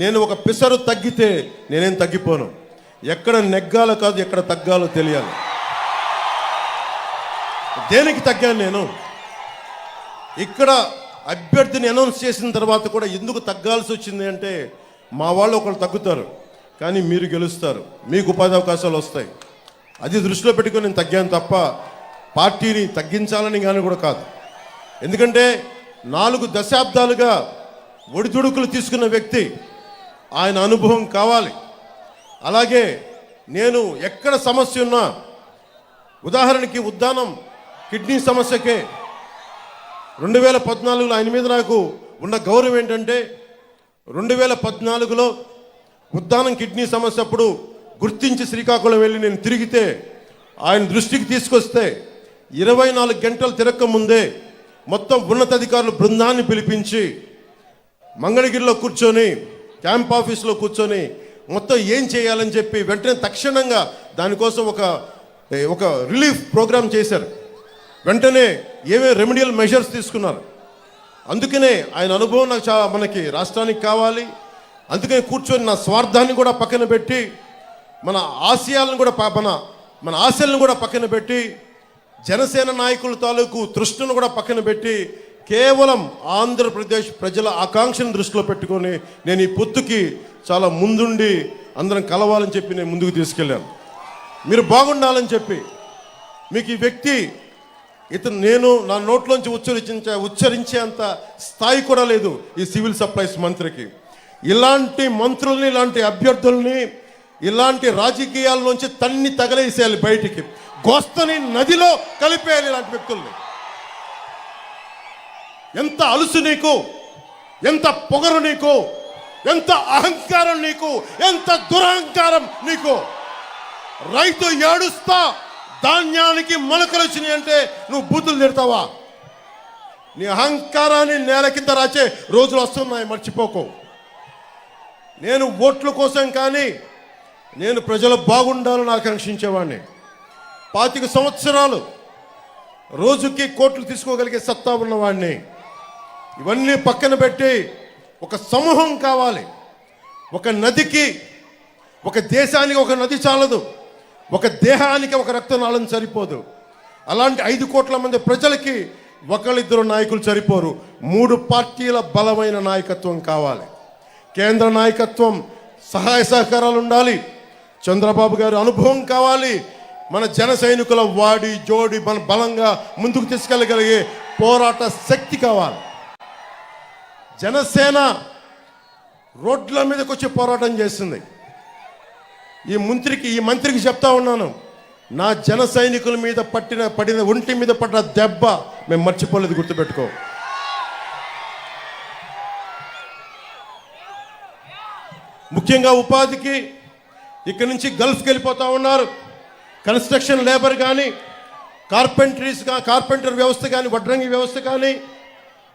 నేను ఒక పిసరు తగ్గితే నేనేం తగ్గిపోను. ఎక్కడ నెగ్గాలో కాదు ఎక్కడ తగ్గాలో తెలియాలి. దేనికి తగ్గాను నేను? ఇక్కడ అభ్యర్థిని అనౌన్స్ చేసిన తర్వాత కూడా ఎందుకు తగ్గాల్సి వచ్చింది అంటే మా వాళ్ళు ఒకళ్ళు తగ్గుతారు కానీ మీరు గెలుస్తారు. మీకు ఉపాధి అవకాశాలు వస్తాయి. అది దృష్టిలో పెట్టుకొని నేను తగ్గాను తప్ప పార్టీని తగ్గించాలని కానీ కూడా కాదు. ఎందుకంటే నాలుగు దశాబ్దాలుగా ఒడిదుడుకులు తీసుకున్న వ్యక్తి ఆయన అనుభవం కావాలి. అలాగే నేను ఎక్కడ సమస్య ఉన్నా ఉదాహరణకి ఉద్దానం కిడ్నీ సమస్యకే రెండు వేల పద్నాలుగులో ఆయన మీద నాకు ఉన్న గౌరవం ఏంటంటే రెండు వేల పద్నాలుగులో ఉద్దానం కిడ్నీ సమస్య అప్పుడు గుర్తించి శ్రీకాకుళం వెళ్ళి నేను తిరిగితే ఆయన దృష్టికి తీసుకొస్తే ఇరవై నాలుగు గంటలు తిరక్క ముందే మొత్తం ఉన్నతాధికారులు బృందాన్ని పిలిపించి మంగళగిరిలో కూర్చొని క్యాంప్ ఆఫీస్లో కూర్చొని మొత్తం ఏం చేయాలని చెప్పి వెంటనే తక్షణంగా దానికోసం ఒక ఒక రిలీఫ్ ప్రోగ్రామ్ చేశారు. వెంటనే ఏమేమి రెమెడియల్ మెజర్స్ తీసుకున్నారు. అందుకనే ఆయన అనుభవం నాకు చా మనకి రాష్ట్రానికి కావాలి. అందుకని కూర్చొని నా స్వార్థాన్ని కూడా పక్కన పెట్టి మన ఆశయాలను కూడా మన మన ఆశలను కూడా పక్కన పెట్టి జనసేన నాయకుల తాలూకు తృష్ణను కూడా పక్కన పెట్టి కేవలం ఆంధ్రప్రదేశ్ ప్రజల ఆకాంక్షను దృష్టిలో పెట్టుకొని నేను ఈ పొత్తుకి చాలా ముందుండి అందరం కలవాలని చెప్పి నేను ముందుకు తీసుకెళ్ళాను. మీరు బాగుండాలని చెప్పి మీకు ఈ వ్యక్తి ఇతను నేను నా నోట్లోంచి ఉచ్చరించే ఉచ్చరించేంత స్థాయి కూడా లేదు ఈ సివిల్ సప్లైస్ మంత్రికి. ఇలాంటి మంత్రుల్ని ఇలాంటి అభ్యర్థుల్ని ఇలాంటి రాజకీయాల్లోంచి తన్ని తగలేసేయాలి బయటికి. గోస్తని నదిలో కలిపేయాలి ఇలాంటి వ్యక్తుల్ని. ఎంత అలుసు నీకు? ఎంత పొగరు నీకు? ఎంత అహంకారం నీకు? ఎంత దురహంకారం నీకు? రైతు ఏడుస్తా ధాన్యానికి మొలకలు వచ్చినాయి అంటే నువ్వు బూతులు తిడతావా? నీ అహంకారాన్ని నేల కింద రాచే రోజులు వస్తున్నాయి మర్చిపోకు. నేను ఓట్ల కోసం కానీ నేను ప్రజలు బాగుండాలని ఆకాంక్షించేవాడిని పాతిక సంవత్సరాలు రోజుకి కోట్లు తీసుకోగలిగే సత్తా ఉన్నవాడిని. ఇవన్నీ పక్కన పెట్టి ఒక సమూహం కావాలి. ఒక నదికి ఒక దేశానికి ఒక నది చాలదు. ఒక దేహానికి ఒక రక్తనాళం సరిపోదు. అలాంటి ఐదు కోట్ల మంది ప్రజలకి ఒకళ్ళిద్దరు నాయకులు సరిపోరు. మూడు పార్టీల బలమైన నాయకత్వం కావాలి. కేంద్ర నాయకత్వం సహాయ సహకారాలు ఉండాలి. చంద్రబాబు గారి అనుభవం కావాలి. మన జన సైనికుల వాడి జోడి మన బలంగా ముందుకు తీసుకెళ్ళగలిగే పోరాట శక్తి కావాలి. జనసేన రోడ్ల మీదకి వచ్చి పోరాటం చేస్తుంది ఈ మంత్రికి ఈ మంత్రికి చెప్తా ఉన్నాను నా జన సైనికుల మీద పట్టిన పడిన ఒంటి మీద పడ్డ దెబ్బ మేము మర్చిపోలేదు గుర్తుపెట్టుకో. ముఖ్యంగా ఉపాధికి ఇక్కడి నుంచి గల్ఫ్కి వెళ్ళిపోతూ ఉన్నారు. కన్స్ట్రక్షన్ లేబర్ కానీ కార్పెంటరీస్ కార్పెంటర్ వ్యవస్థ కానీ వడ్రంగి వ్యవస్థ కానీ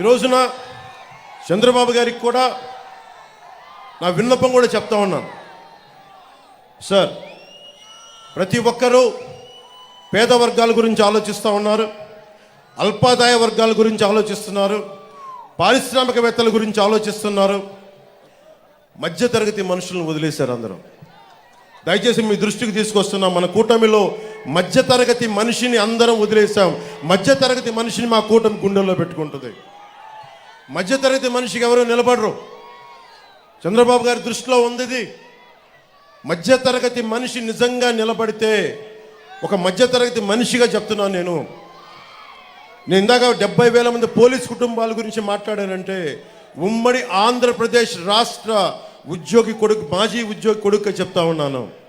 ఈ రోజున చంద్రబాబు గారికి కూడా నా విన్నపం కూడా చెప్తా ఉన్నాను. సార్ ప్రతి ఒక్కరూ పేద వర్గాల గురించి ఆలోచిస్తూ ఉన్నారు అల్పాదాయ వర్గాల గురించి ఆలోచిస్తున్నారు పారిశ్రామికవేత్తల గురించి ఆలోచిస్తున్నారు. మధ్యతరగతి మనుషులను వదిలేశారు అందరూ. దయచేసి మీ దృష్టికి తీసుకొస్తున్నాం మన కూటమిలో మధ్యతరగతి మనిషిని అందరం వదిలేసాం మధ్యతరగతి మనిషిని మా కూటమి గుండెల్లో పెట్టుకుంటుంది. మధ్యతరగతి మనిషికి ఎవరు నిలబడరు? చంద్రబాబు గారి దృష్టిలో ఉంది ఇది మధ్యతరగతి మనిషి నిజంగా నిలబడితే ఒక మధ్యతరగతి మనిషిగా చెప్తున్నాను నేను. నేను ఇందాక డెబ్బై వేల మంది పోలీస్ కుటుంబాల గురించి మాట్లాడానంటే ఉమ్మడి ఆంధ్రప్రదేశ్ రాష్ట్ర ఉద్యోగి కొడుకు మాజీ ఉద్యోగి కొడుకు చెప్తా ఉన్నాను.